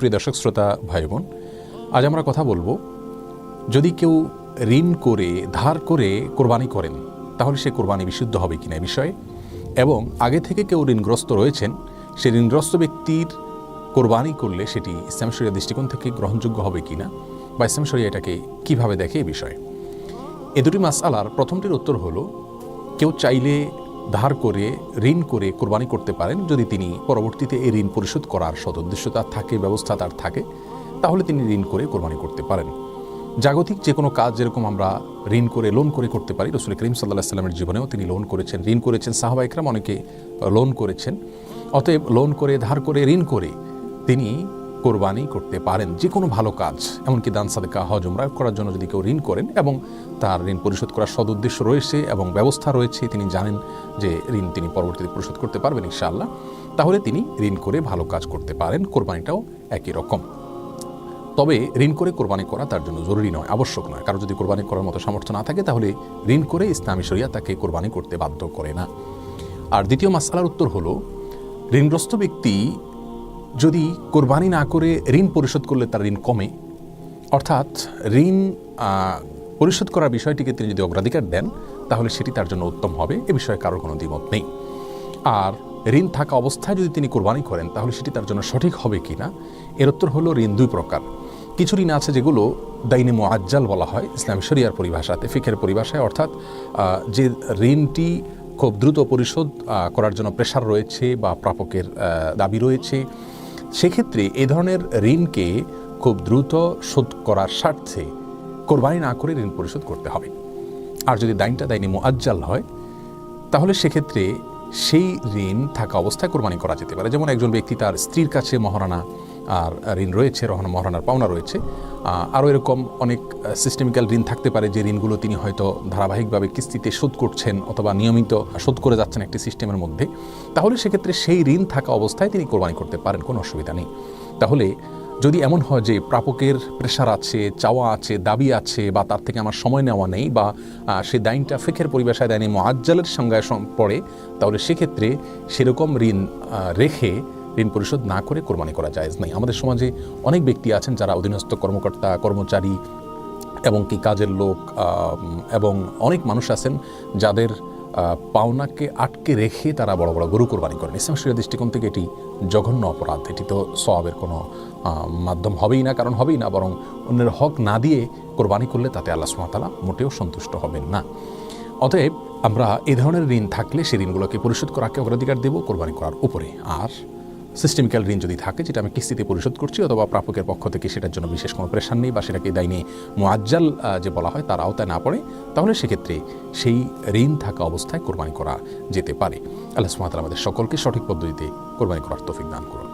প্রিয় দর্শক, শ্রোতা ভাই বোন আজ আমরা কথা বলব, যদি কেউ ঋণ করে, ধার করে কোরবানি করেন, তাহলে সে কোরবানি বিশুদ্ধ হবে কিনা বিষয়ে? এবং আগে থেকে কেউ ঋণগ্রস্ত রয়েছেন সে ঋণগ্রস্ত ব্যক্তির কোরবানি করলে সেটি ইসলাম শরিয়া দৃষ্টিকোণ থেকে গ্রহণযোগ্য হবে কিনা? বা ইসলাম এটাকে কীভাবে দেখে এ বিষয়ে? এ দুটি মাসআলার প্রথমটির উত্তর হলো, কেউ চাইলে ধার করে, ঋণ করে কোরবানি করতে পারেন। যদি তিনি পরবর্তীতে এই ঋণ পরিশোধ করার সদুদ্দেশ্য তার থাকে, ব্যবস্থা তার থাকে, তাহলে তিনি ঋণ করে কোরবানি করতে পারেন। জাগতিক যে কোনো কাজ যেরকম আমরা ঋণ করে লোন করে করতে পারি, রসুল করিম সাল্লাহ সাল্লামের জীবনেও তিনি লোন করেছেন, ঋণ করেছেন। সাহাবা ইকরাম অনেকে লোন করেছেন। অতএব লোন করে, ধার করে, ঋণ করে তিনি কোরবানি করতে পারেন যে কোনো ভালো কাজ। এমনকি দান সাদেকা, হজ, উমরা করার জন্য যদি কেউ ঋণ করেন এবং তার ঋণ পরিশোধ করার সদুদ্দেশ্য রয়েছে এবং ব্যবস্থা রয়েছে, তিনি জানেন যে ঋণ তিনি পরবর্তীতে পরিশোধ করতে পারবেন ইনশাআল্লাহ, তাহলে তিনি ঋণ করে ভালো কাজ করতে পারেন। কোরবানিটাও একই রকম। তবে ঋণ করে কোরবানি করা তার জন্য জরুরি নয়, আবশ্যক নয়। কারণ যদি কোরবানি করার মতো সামর্থ্য না থাকে, তাহলে ঋণ করে ইসলামী শরিয়া তাকে কোরবানি করতে বাধ্য করে না। আর দ্বিতীয় মাসালার উত্তর হলো, ঋণগ্রস্ত ব্যক্তি যদি কোরবানি না করে ঋণ পরিশোধ করলে তার ঋণ কমে, অর্থাৎ ঋণ পরিশোধ করার বিষয়টিকে তিনি যদি অগ্রাধিকার দেন, তাহলে সেটি তার জন্য উত্তম হবে। এ বিষয়ে কারোর কোনো দ্বিমত নেই। আর ঋণ থাকা অবস্থায় যদি তিনি কোরবানি করেন, তাহলে সেটি তার জন্য সঠিক হবে কি না? এর উত্তর হলো ঋণ দুই প্রকার। কিছু ঋণ আছে যেগুলো দাইনে মোয়াজ্জাল বলা হয়, ইসলাম শরিয়ার পরিভাষাতে, ফিখের পরিভাষায়, অর্থাৎ যে ঋণটি খুব দ্রুত পরিশোধ করার জন্য প্রেশার রয়েছে বা প্রাপকের দাবি রয়েছে সেক্ষেত্রে এ ধরনের ঋণকে খুব দ্রুত শোধ করার স্বার্থে কোরবানি না করে ঋণ পরিশোধ করতে হবে। আর যদি দাইনটা দাইনি মোয়াজ্জাল হয়, তাহলে সেক্ষেত্রে সেই ঋণ থাকা অবস্থায় কোরবানি করা যেতে পারে। যেমন একজন ব্যক্তি তার স্ত্রীর কাছে মহারানা আর ঋণ রয়েছে, রহনা মহারানার পাওনা রয়েছে। আরও এরকম অনেক সিস্টেমিক্যাল ঋণ থাকতে পারে যে ঋণগুলো তিনি হয়তো ধারাবাহিকভাবে কিস্তিতে শোধ করছেন অথবা নিয়মিত শোধ করে যাচ্ছেন একটি সিস্টেমের মধ্যে। তাহলে সেক্ষেত্রে সেই ঋণ থাকা অবস্থায় তিনি কোরবানি করতে পারেন, কোনো অসুবিধা নেই। তাহলে যদি এমন হয় যে প্রাপকের প্রেশার আছে, চাওয়া আছে, দাবি আছে বা তার থেকে আমার সময় নেওয়া নেই বা সেই দাইনটা ফেকের পরিবেশায় দেয়নি, মোয়াজ্জালের সংজ্ঞায় পড়ে, তাহলে সেক্ষেত্রে সেরকম ঋণ রেখে ঋণ পরিশোধ না করে কোরবানি করা যায় নাই। আমাদের সমাজে অনেক ব্যক্তি আছেন যারা অধীনস্থ কর্মকর্তা, কর্মচারী এবং কি কাজের লোক এবং অনেক মানুষ আছেন যাদের পাওনাকে আটকে রেখে তারা বড় বড় গরু কোরবানি করেন। ইসলাম শরিয়া দৃষ্টিকোণ থেকে এটি জঘন্য অপরাধ। এটি তো সবের কোনো মাধ্যম হবেই না, কারণ হবেই না, বরং অন্যের হক না দিয়ে কোরবানি করলে তাতে আল্লাহ সুমাতালা মোটেও সন্তুষ্ট হবেন না। অতএব আমরা এ ধরনের ঋণ থাকলে সেই ঋণগুলোকে পরিশোধ করাকে অগ্রাধিকার দেব, কোরবানি করার উপরে। আর সিস্টেমিক্যাল ঋণ যদি থাকে, যেটা আমি কিস্তিতে পরিশোধ করছি অথবা প্রাপকের পক্ষ থেকে সেটার জন্য বিশেষ কোনো প্রেশার নেই বা সেটাকে দায়নি মোয়াজ্জাল যে বলা হয় তার আওতায় না পড়ে, তাহলে সেক্ষেত্রে সেই ঋণ থাকা অবস্থায় কোরবানি করা যেতে পারে। আল্লাহ সুমাতাল আমাদের সকলকে সঠিক পদ্ধতিতে কোরবানি করার তৌফিক দান করুন।